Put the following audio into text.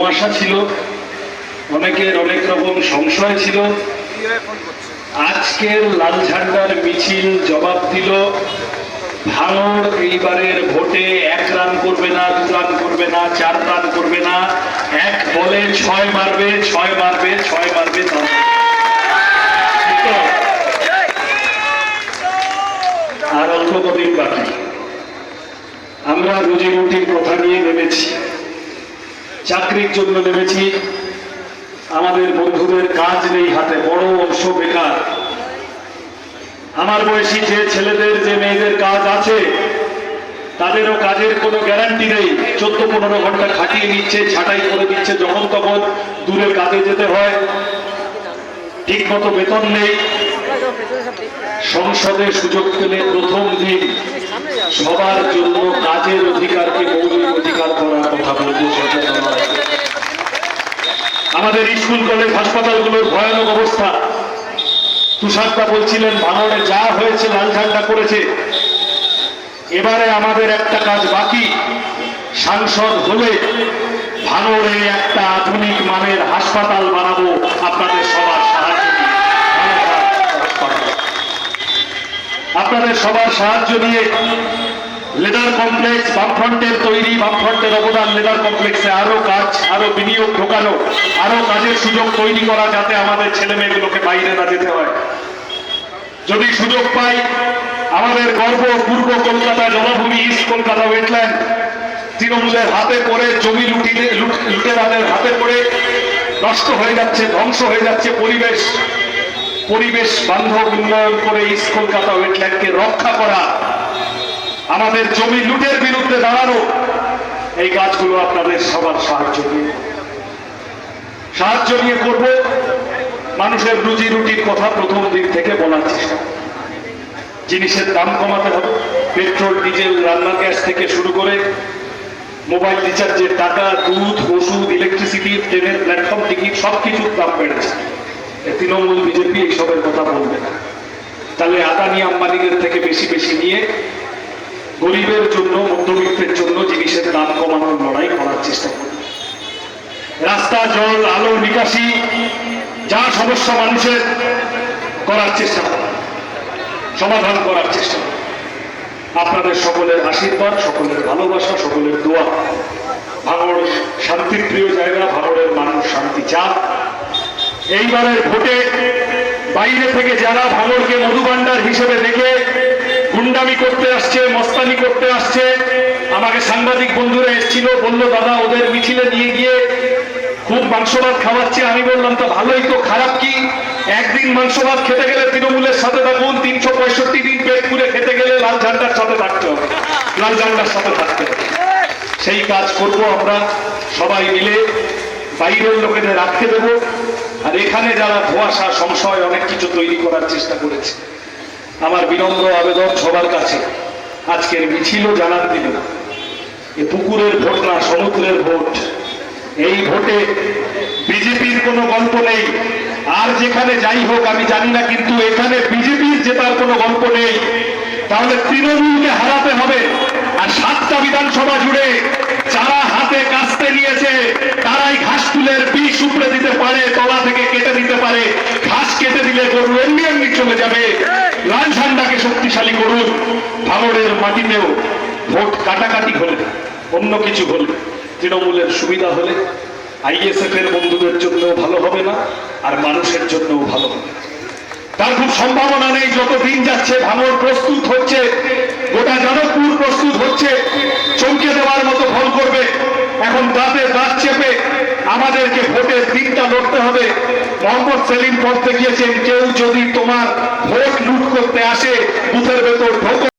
ধোঁয়াশা ছিল, অনেকের অনেক রকম সংশয় ছিল আজকের লাল ঝান্ডার মিছিল জবাব দিল, ভাঙড় এইবারের ভোটে এক রান করবে না, দু রান করবে না, চার রান করবে না, এক বলে ছয় মারবে ছয় মারবে ছয় মারবে। তো? আর অল্প কদিন বাকি আমরা রুজি রুটির কথা নিয়ে নেমেছি চাকরির জন্য নেমেছি। আমাদের বন্ধুদের কাজ নেই হাতে, বড় অংশ বেকার। আমার বয়সী যে ছেলেদের, যে মেয়েদের কাজ আছে, তাদেরও কাজের কোনো গ্যারান্টি নেই। চোদ্দ পনেরো ঘণ্টা খাটিয়ে নিচ্ছে, ছাটাই করে দিচ্ছে, যখন তখন দূরে কাজে যেতে হয়। ঠিক মতো বেতন নেই। সংসদে সুযোগ পেলে প্রথম দিন সবার জন্য কাজের অধিকারকে মৌলিক অধিকার করার কথা বলব সচেতন হওয়া। আমাদের স্কুল কলেজ হাসপাতালগুলোর ভয়ানক অবস্থা। তুষারদা বলছিলেন, ভাঙড়ে যা হয়েছে, লাল ঝান্ডা করেছে। এবারে আমাদের একটা কাজ বাকি। সাংসদ হলে ভাঙড়ে একটা আধুনিক মানের হাসপাতাল বানাবো। আপনাদের সবার সাহায্য আপনাদের সবার সাহায্য নিয়ে লেদার কমপ্লেক্স বামফ্রন্টের তৈরি, বামফ্রন্টের অবদান লেদার কমপ্লেক্সে আরও কাজ, আরও বিনিয়োগ ঢোকানো, আরও কাজের সুযোগ তৈরি করা যাতে আমাদের ছেলে মেয়েগুলোকে বাইরে না যেতে হয়। যদি সুযোগ পাই, আমাদের গর্ব পূর্ব কলকাতা জলাভূমি ইস্ট কলকাতা ওয়েটল্যান্ড তৃণমূলের হাতে পড়ে, জমি লুটিয়ে লুট- লুটেরাদের হাতে পড়ে, নষ্ট হয়ে যাচ্ছে, ধ্বংস হয়ে যাচ্ছে পরিবেশ। পরিবেশ বান্ধব উন্নয়ন করে ইস্ট কলকাতা ওয়েটল্যান্ডকে রক্ষা করা। আমাদের জমি লুটের বিরুদ্ধে দাঁড়ানো। এই কাজগুলো আপনাদের সবার সাহায্য নিয়ে। সাহায্য নিয়ে করব। মানুষের রুজি রুটির কথা প্রথম দিক থেকে বলার চেষ্টা। জিনিসের দাম কমাতে হবে। পেট্রোল, ডিজেল রান্নার গ্যাস থেকে শুরু করে মোবাইল রিচার্জের টাকা, দুধ, ওষুধ ইলেকট্রিসিটি ট্রেনের প্ল্যাটফর্ম টিকিট সব কিছুর দাম বেড়েছে। তৃণমূল, বিজেপি এইসবের কথা বলবে না। তাহলে আদানি আম্বানিদের থেকে বেশি বেশি নিয়ে গরিবের জন্য, মধ্যবিত্তের জন্য জিনিসের দাম কমানোর লড়াই করার চেষ্টা করবে। রাস্তা, জল, আলো, নিকাশি, যা সমস্যা মানুষের করার চেষ্টা করবে। সমাধান করার চেষ্টা করবে। আপনাদের সকলের আশীর্বাদ, সকলের ভালোবাসা, সকলের দোয়া। ভাঙড় শান্তিপ্রিয় জায়গা ভাঙড়ের মানুষ শান্তি চান এইবারের ভোটে বাইরে থেকে যারা ভাঙড়কে মধুভাণ্ডার হিসেবে দেখে গুন্ডামি করতে আসছে, মস্তানি করতে আসছে। আমাকে সাংবাদিক বন্ধুরা এসেছিল, বলল, দাদা, ওদের মিছিলে নিয়ে গিয়ে খুব মাংস ভাত খাওয়াচ্ছে। আমি বললাম, তো ভালোই তো, খারাপ কি? একদিন মাংস ভাত খেতে গেলে তৃণমূলের সাথে থাকুন, তিনশো পঁয়ষট্টি দিন পেট পুরে খেতে গেলে লাল ঝান্ডার সাথে থাকতে হবে। লাল ঝান্ডার সাথে থাকতে হবে। সেই কাজ করব আমরা সবাই মিলে। বাইরের লোকেদের রাখতে দেব। আর এখানে যারা ধোয়াশা, সংশয়, অনেক কিছু তৈরি করার চেষ্টা করেছে আমার বিনম্র আবেদন সবার কাছে। আজকের মিছিলও জানান দিল এ পুকুরের ভোট না, সমুদ্রের ভোট। এই ভোটে বিজেপির কোনো গল্প নেই। আর যেখানে যাই হোক, আমি জানি না, কিন্তু এখানে বিজেপির জেতার কোনো গল্প নেই, তাহলে তৃণমূলকে হারাতে হবে। আর সাতটা বিধানসভা জুড়ে যারা হাতে কাস্তে নিয়েছে, তারাই ঘাস তুলের বিষ উপড়ে দিতে পারে, তলা থেকে কেটে দিতে পারে। ঘাস কেটে দিলে গরু এমনি এমনি চলে যাবে। লাল ঝান্ডাকে শক্তিশালী করুন, ভাঙড়ের মাটিতেও ভোট কাটাকাটি হলে, অন্য কিছু হলে, তৃণমূলের সুবিধা হলে, আইএসএফ এর বন্ধুদের জন্য ভালো হবে না, আর মানুষের জন্যও ভালো হবে তার খুব সম্ভাবনা নেই, যত দিন যাচ্ছে ভাঙর প্রস্তুত হচ্ছে, গোটা যাদবপুর প্রস্তুত হচ্ছে, চমকে দেওয়ার মতো এখন দাঁতে দাঁত চেপে আমাদেরকে ভোটের দিনটা লড়তে হবে। মোহাম্মদ সেলিম পড়তে গিয়েছেন, কেউ যদি তোমার ভোট লুট করতে আসে, বুথের ভেতর ঢোকো।